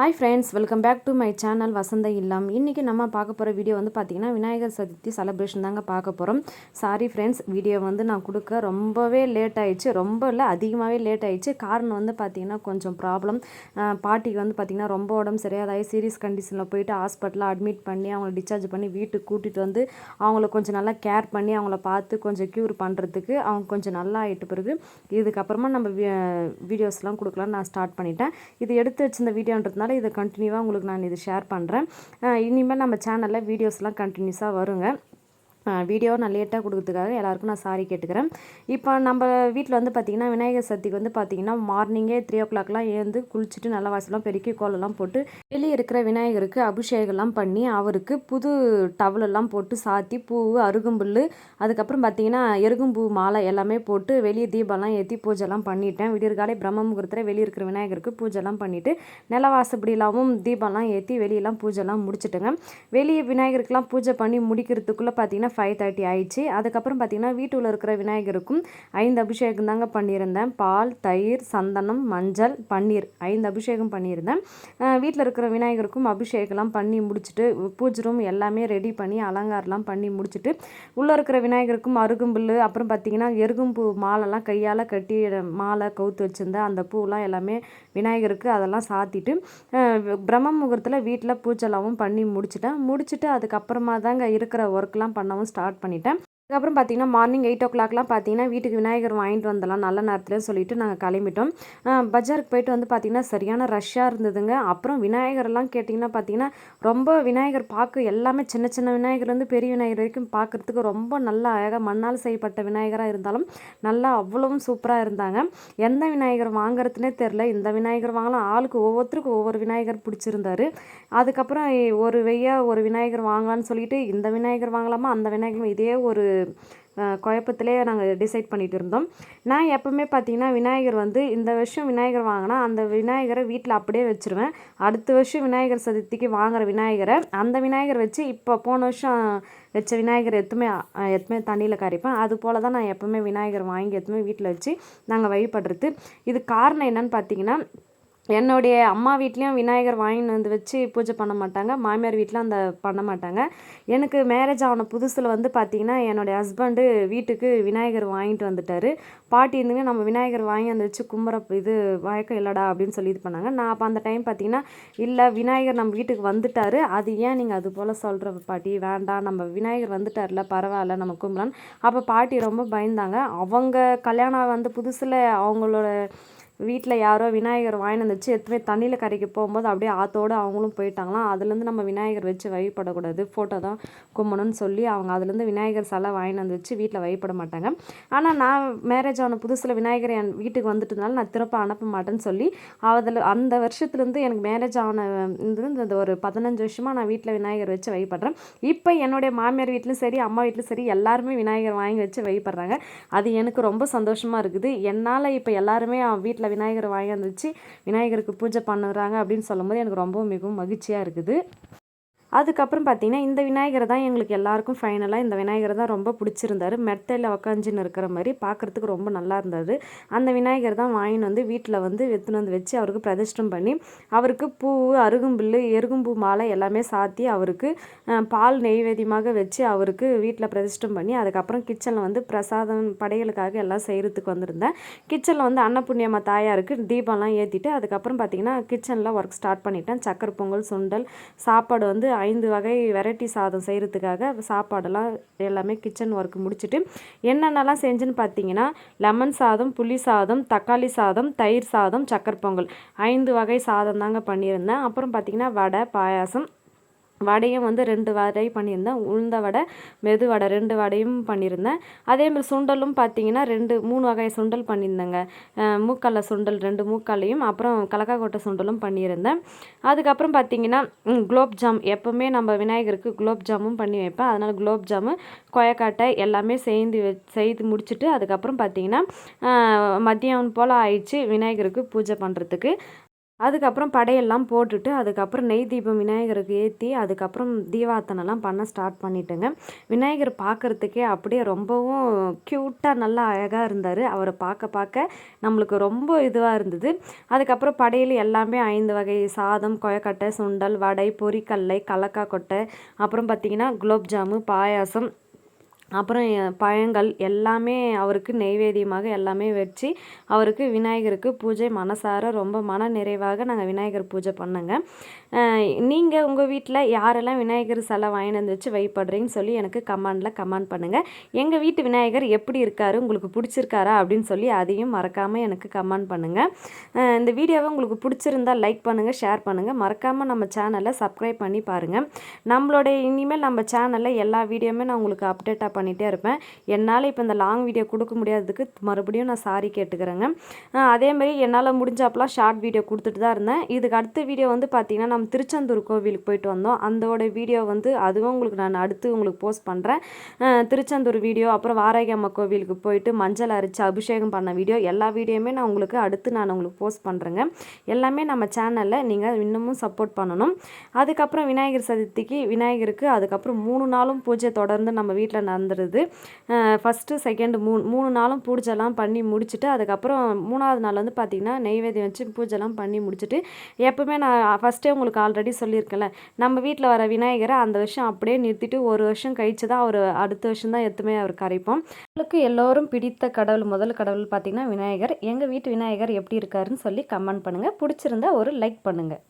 Hi friends welcome back to my channel Vasantha இல்லம். இன்றைக்கி நம்ம பார்க்க போகிற வீடியோ வந்து பார்த்திங்கன்னா விநாயகர் சதுர்த்தி செலப்ரேஷன் தாங்க பார்க்க போகிறோம் சாரி ஃப்ரெண்ட்ஸ் வீடியோ வந்து நான் கொடுக்க ரொம்பவே லேட் ஆயிடுச்சு. ரொம்ப இல்லை அதிகமாகவே லேட் ஆயிடுச்சு. காரணம் வந்து பார்த்திங்கன்னா கொஞ்சம் ப்ராப்ளம் பாட்டிக்கு வந்து பார்த்திங்கன்னா ரொம்ப உடம்பு சரியாதாகி சீரியஸ் கண்டிஷனில் போயிட்டு ஹாஸ்பிட்டலில் அட்மிட் பண்ணி அவங்கள டிஸ்சார்ஜ் பண்ணி வீட்டுக்கு கூட்டிகிட்டு வந்து அவங்கள கொஞ்சம் நல்லா கேர் பண்ணி அவங்கள பார்த்து கொஞ்சம் க்யூர் பண்ணுறதுக்கு அவங்க கொஞ்சம் நல்லா ஆகிட்டு பிறகு இதுக்கப்புறமா நம்ம வீடியோஸ்லாம் கொடுக்கலான்னு நான் ஸ்டார்ட் பண்ணிட்டேன். இது எடுத்து வச்சிருந்த வீடியோன்றதுனால அதனால் இதை கண்டினியூவாக உங்களுக்கு நான் இது ஷேர் பண்ணுறேன் இனிமேல் நம்ம சேனலில் வீடியோஸ்லாம் கண்டினியூஸாக வருங்க. வீடியோ நான் லேட்டாக கொடுக்கறதுக்காக எல்லாருக்கும் நான் சாரி கேட்டுக்கிறேன். இப்போ நம்ம வீட்டில் வந்து பார்த்திங்கன்னா விநாயகர் சதுர்த்திக்கு வந்து பார்த்திங்கன்னா மார்னிங்கே த்ரீ ஓ கிளாக்லாம் ஏந்து குளிச்சுட்டு நல்ல வாசலாம் பெருக்கி கோலெல்லாம் போட்டு வெளியே இருக்கிற விநாயகருக்கு அபிஷேகம்லாம் பண்ணி அவருக்கு புது டவலெல்லாம் போட்டு சாத்தி பூ அருகும்புல் அதுக்கப்புறம் பார்த்திங்கன்னா எருகும்பூ மாலை எல்லாமே போட்டு வெளியே தீபம்லாம் ஏற்றி பூஜைலாம் பண்ணிட்டேன். விடியற்காலை பிரம்ம முகூர்த்தத்தில் வெளியே இருக்கிற விநாயகருக்கு பூஜைலாம் பண்ணிவிட்டு நிலவாசப்படியிலாவும் தீபம்லாம் ஏற்றி வெளியெல்லாம் பூஜைலாம் முடிச்சுட்டுங்க. வெளியே விநாயகருக்கெலாம் பூஜை பண்ணி முடிக்கிறதுக்குள்ளே பார்த்திங்கன்னா ஃபைவ் தேர்ட்டி ஆயிடுச்சு. அதுக்கப்புறம் பார்த்திங்கன்னா வீட்டில் இருக்கிற விநாயகருக்கும் ஐந்து அபிஷேகம் தாங்க பண்ணியிருந்தேன். பால் தயிர் சந்தனம் மஞ்சள் பன்னீர் ஐந்து அபிஷேகம் பண்ணியிருந்தேன். வீட்டில் இருக்கிற விநாயகருக்கும் அபிஷேகம்லாம் பண்ணி முடிச்சுட்டு பூஜை ரூம் எல்லாமே ரெடி பண்ணி அலங்காரம்லாம் பண்ணி முடிச்சுட்டு உள்ளே இருக்கிற விநாயகருக்கும் அருகும்புல் அப்புறம் பார்த்திங்கன்னா எருகும்பூ மாலைலாம் கையால் கட்டி மாலை கவுத்து வச்சுருந்தேன் அந்த பூலாம் எல்லாமே விநாயகருக்கு அதெல்லாம் சாத்திட்டு பிரம்ம முகூர்த்தத்தில் வீட்டில் பூஜைலாவும் பண்ணி முடிச்சுட்டேன். முடிச்சுட்டு அதுக்கப்புறமா தாங்க இருக்கிற ஒர்க்லாம் பண்ணவும் பண்ணவும் ஸ்டார்ட் பண்ணிட்டேன். அதுக்கப்புறம் பார்த்தீங்கன்னா மார்னிங் எயிட் ஓ கிளாக்லாம் பார்த்தீங்கன்னா வீட்டுக்கு விநாயகர் வாங்கிட்டு வந்துடலாம் நல்ல நேரத்தில் சொல்லிட்டு நாங்கள் கிளம்பிட்டோம். பஜாருக்கு போயிட்டு வந்து பார்த்திங்கன்னா சரியான ரஷ்ஷாக இருந்ததுங்க. அப்புறம் விநாயகர்லாம் கேட்டிங்கன்னா பார்த்தீங்கன்னா ரொம்ப விநாயகர் பார்க்க எல்லாமே சின்ன சின்ன விநாயகர் வந்து பெரிய விநாயகர் வரைக்கும் பார்க்குறதுக்கு ரொம்ப நல்லா அழகாக மண்ணால் செய்யப்பட்ட விநாயகராக இருந்தாலும் நல்லா அவ்வளவும் சூப்பராக இருந்தாங்க. எந்த விநாயகர் வாங்குறதுனே தெரில இந்த விநாயகர் வாங்கலாம். ஆளுக்கு ஒவ்வொருத்தருக்கும் ஒவ்வொரு விநாயகர் பிடிச்சிருந்தாரு. அதுக்கப்புறம் ஒரு வெய்யா ஒரு விநாயகர் வாங்கலான்னு சொல்லிட்டு இந்த விநாயகர் வாங்கலாமா? அந்த விநாயகர் இதே ஒரு குழப்பத்திலே நாங்கள் டிசைட் பண்ணிகிட்டு இருந்தோம். நான் எப்போவுமே பார்த்தீங்கன்னா விநாயகர் வந்து இந்த வருஷம் விநாயகர் வாங்கினா அந்த விநாயகரை வீட்டில் அப்படியே வச்சுருவேன். அடுத்த வருஷம் விநாயகர் சதுர்த்திக்கு வாங்குகிற விநாயகரை அந்த விநாயகர் வச்சு இப்போ போன வருஷம் வச்ச விநாயகர் எத்துமே எத்துமே தண்ணியில் கரைப்பேன். அது போல் தான் நான் எப்போவுமே விநாயகர் வாங்கி எத்துமே வீட்டில் வச்சு நாங்கள் வழிபடுறது. இது காரணம் என்னன்னு பார்த்தீங்கன்னா என்னுடைய அம்மா வீட்லேயும் விநாயகர் வாங்கின்னு வந்து வச்சு பூஜை பண்ண மாட்டாங்க. மாமியார் வீட்டில் அந்த பண்ண மாட்டாங்க. எனக்கு மேரேஜ் ஆன புதுசில் வந்து பார்த்திங்கன்னா என்னுடைய ஹஸ்பண்டு வீட்டுக்கு விநாயகர் வாங்கிட்டு வந்துட்டார். பாட்டி இருந்துங்க நம்ம விநாயகர் வாங்கி வந்து வச்சு கும்புற இது வழக்கம் இல்லைடா அப்படின்னு சொல்லி இது பண்ணாங்க. நான் அப்போ அந்த டைம் பார்த்திங்கன்னா இல்லை விநாயகர் நம்ம வீட்டுக்கு வந்துட்டார். அது ஏன் நீங்கள் அது போல் சொல்கிற பாட்டி? வேண்டாம் நம்ம விநாயகர் வந்துட்டார்ல பரவாயில்ல நம்ம கும்பலான்னு அப்போ பாட்டி ரொம்ப பயந்தாங்க. அவங்க கல்யாணம் வந்து புதுசில் அவங்களோட வீட்டில் யாரோ விநாயகர் வாங்கினு வந்துச்சு எத்தனை தண்ணியில் கரைக்கு போகும்போது அப்படியே ஆத்தோடு அவங்களும் போயிட்டாங்களாம். அதுலேருந்து நம்ம விநாயகர் வச்சு வழிபடக்கூடாது. ஃபோட்டோ தான் கும்பணும்னு சொல்லி அவங்க அதுலேருந்து விநாயகர் சிலை வாங்கினு வந்து வச்சு வீட்டில் வழிபட மாட்டாங்க. ஆனால் நான் மேரேஜ் ஆன புதுசில் விநாயகர் என் வீட்டுக்கு வந்துட்டதுனால நான் திருப்ப அனுப்ப மாட்டேன்னு சொல்லி அதில் அந்த வருஷத்துலேருந்து எனக்கு மேரேஜ் ஆன இந்த ஒரு பதினஞ்சு வருஷமாக நான் வீட்டில் விநாயகர் வச்சு வழிபடுறேன். இப்போ என்னுடைய மாமியார் வீட்லையும் சரி அம்மா வீட்லையும் சரி எல்லாருமே விநாயகர் வாங்கி வச்சு வழிபடுறாங்க. அது எனக்கு ரொம்ப சந்தோஷமாக இருக்குது. என்னால் இப்போ எல்லாருமே வீட்டில் விநாயகர் வாங்கி வந்துச்சு விநாயகருக்கு பூஜை பண்ணுறாங்க அப்படின்னு சொல்லும்போது எனக்கு ரொம்ப மிகவும் மகிழ்ச்சியாக இருக்குது. அதுக்கப்புறம் பார்த்தீங்கன்னா இந்த விநாயகர் தான் எங்களுக்கு எல்லாருக்கும் ஃபைனலாக இந்த விநாயகர் தான் ரொம்ப பிடிச்சிருந்தாரு. மெத்தையில் உக்காஞ்சின்னு இருக்கிற மாதிரி பார்க்குறதுக்கு ரொம்ப நல்லா இருந்தது. அந்த விநாயகர் தான் வாங்கின்னு வந்து வீட்டில் வந்து எடுத்துன்னு வந்து வச்சு அவருக்கு பிரதிஷ்டம் பண்ணி அவருக்கு பூ அருகும்புல் எருகும்பூ மாலை எல்லாமே சாத்தி அவருக்கு பால் நெய்வேதியமாக வச்சு அவருக்கு வீட்டில் பிரதிஷ்டம் பண்ணி அதுக்கப்புறம் கிச்சனில் வந்து பிரசாதம் படைகளுக்காக எல்லாம் செய்கிறதுக்கு வந்திருந்தேன். கிச்சனில் வந்து அன்னபுண்ணியம்மா தாயாருக்கு தீபம்லாம் ஏற்றிட்டு அதுக்கப்புறம் பார்த்திங்கன்னா கிச்சனில் ஒர்க் ஸ்டார்ட் பண்ணிட்டேன். சக்கரை பொங்கல் சுண்டல் சாப்பாடு வந்து ஐந்து வகை வெரைட்டி சாதம் செய்கிறதுக்காக சாப்பாடெல்லாம் எல்லாமே கிச்சன் ஒர்க் முடிச்சுட்டு என்னென்னலாம் செஞ்சுன்னு பார்த்தீங்கன்னா லெமன் சாதம் புளி சாதம் தக்காளி சாதம் தயிர் சாதம் சக்கரை பொங்கல். ஐந்து வகை சாதம் தாங்க பண்ணியிருந்தேன். அப்புறம் பார்த்திங்கன்னா வடை பாயாசம் வடையும் வந்து ரெண்டு வடை பண்ணியிருந்தேன். உளுந்த வடை மெது வடை ரெண்டு வடையும் பண்ணியிருந்தேன். அதேமாதிரி சுண்டலும் பார்த்தீங்கன்னா ரெண்டு மூணு வகை சுண்டல் பண்ணியிருந்தேங்க. மூக்கல்ல சுண்டல் ரெண்டு மூக்கல்லையும் அப்புறம் கலக்காக்கொட்டை சுண்டலும் பண்ணியிருந்தேன். அதுக்கப்புறம் பார்த்தீங்கன்னா குலோப் ஜாம். எப்போவுமே நம்ம விநாயகருக்கு குலோப் ஜாமும் பண்ணி வைப்பேன். அதனால் குலோப் ஜாமு கொயக்காட்டை எல்லாமே செய்து செய்து முடிச்சுட்டு அதுக்கப்புறம் பார்த்தீங்கன்னா மதியம் போல் ஆயிடுச்சு விநாயகருக்கு பூஜை பண்ணுறதுக்கு அதுக்கப்புறம் படையெல்லாம் போட்டுட்டு அதுக்கப்புறம் நெய் தீபம் விநாயகருக்கு ஏற்றி அதுக்கப்புறம் தீபார்த்தனைலாம் பண்ண ஸ்டார்ட் பண்ணிட்டேங்க. விநாயகர் பார்க்குறதுக்கே அப்படியே ரொம்பவும் க்யூட்டாக நல்லா அழகாக இருந்தார். அவரை பார்க்க பார்க்க நம்மளுக்கு ரொம்ப இதுவாக இருந்தது. அதுக்கப்புறம் படையில் எல்லாமே ஐந்து வகை. சாதம் கொயக்கட்டை சுண்டல் வடை பொரிக்கல்லை கலக்காய் கொட்டை அப்புறம் பார்த்திங்கன்னா குலோப்ஜாமு பாயாசம் அப்புறம் பழங்கள் எல்லாமே அவருக்கு நெய்வேத்தியமாக எல்லாமே வச்சு அவருக்கு விநாயகருக்கு பூஜை மனசார ரொம்ப மன நிறைவாக நாங்கள் விநாயகர் பூஜை பண்ணோங்க. நீங்கள் உங்கள் வீட்டில் யாரெல்லாம் விநாயகர் சிலை வாங்கிட்டு வந்து வச்சு வைப்படுறீங்கன்னு சொல்லி எனக்கு கமெண்டில் கமெண்ட் பண்ணுங்கள் எங்கள் வீட்டு விநாயகர் எப்படி இருக்காரு உங்களுக்கு பிடிச்சிருக்காரா அப்படின்னு சொல்லி அதையும் மறக்காமல் எனக்கு கமெண்ட் பண்ணுங்கள் இந்த வீடியோவை உங்களுக்கு பிடிச்சிருந்தா லைக் பண்ணுங்கள் ஷேர் பண்ணுங்கள் மறக்காமல் நம்ம சேனலை சப்ஸ்கிரைப் பண்ணி பாருங்கள் நம்மளுடைய இனிமேல் நம்ம சேனலில் எல்லா வீடியோவுமே நான் உங்களுக்கு அப்டேட்டாக பண்ணிகிட்டே இருப்பேன். என்னால் இப்போ இந்த லாங் வீடியோ கொடுக்க முடியாததுக்கு மறுபடியும் நான் சாரி கேட்டுக்கிறேங்க. அதேமாரி என்னால் முடிஞ்சாப்பெல்லாம் ஷார்ட் வீடியோ கொடுத்துட்டு தான் இருந்தேன். இதுக்கு அடுத்த வீடியோ வந்து பார்த்திங்கன்னா நம்ம திருச்செந்தூர் கோவிலுக்கு போயிட்டு வந்தோம். அந்தோட வீடியோ வந்து அதுவும் உங்களுக்கு நான் அடுத்து உங்களுக்கு போஸ்ட் பண்ணுறேன் திருச்செந்தூர் வீடியோ அப்புறம் வாராகி அம்மா கோவிலுக்கு போயிட்டு மஞ்சள் அரைச்சி அபிஷேகம் பண்ண வீடியோ எல்லா வீடியோவுமே நான் உங்களுக்கு அடுத்து நான் உங்களுக்கு போஸ்ட் பண்ணுறேங்க எல்லாமே நம்ம சேனலில் நீங்கள் இன்னமும் சப்போர்ட் பண்ணணும். அதுக்கப்புறம் விநாயகர் சதுர்த்திக்கு விநாயகருக்கு அதுக்கப்புறம் மூணு நாளும் பூஜை தொடர்ந்து நம்ம வீட்டில் வந்துடுது ஃபஸ்ட்டு செகண்ட் மூணு மூணு நாளும் பூஜைலாம் பண்ணி முடிச்சுட்டு அதுக்கப்புறம் மூணாவது நாள் வந்து பார்த்திங்கன்னா நெய்வேதியம் வச்சு பூஜைலாம் பண்ணி முடிச்சுட்டு எப்போவுமே நான் ஃபஸ்ட்டே உங்களுக்கு ஆல்ரெடி சொல்லியிருக்கேன்ல நம்ம வீட்டில் வர விநாயகரை அந்த வருஷம் அப்படியே நிறுத்திட்டு ஒரு வருஷம் கழிச்சு தான் அவர் அடுத்த வருஷம் தான் எத்துமே அவர் கரைப்போம். உங்களுக்கு எல்லோரும் பிடித்த கடவுள் முதல் கடவுள் பார்த்திங்கன்னா விநாயகர். எங்கள் வீட்டு விநாயகர் எப்படி இருக்காருன்னு சொல்லி கமெண்ட் பண்ணுங்கள் பிடிச்சிருந்தா ஒரு லைக் பண்ணுங்கள்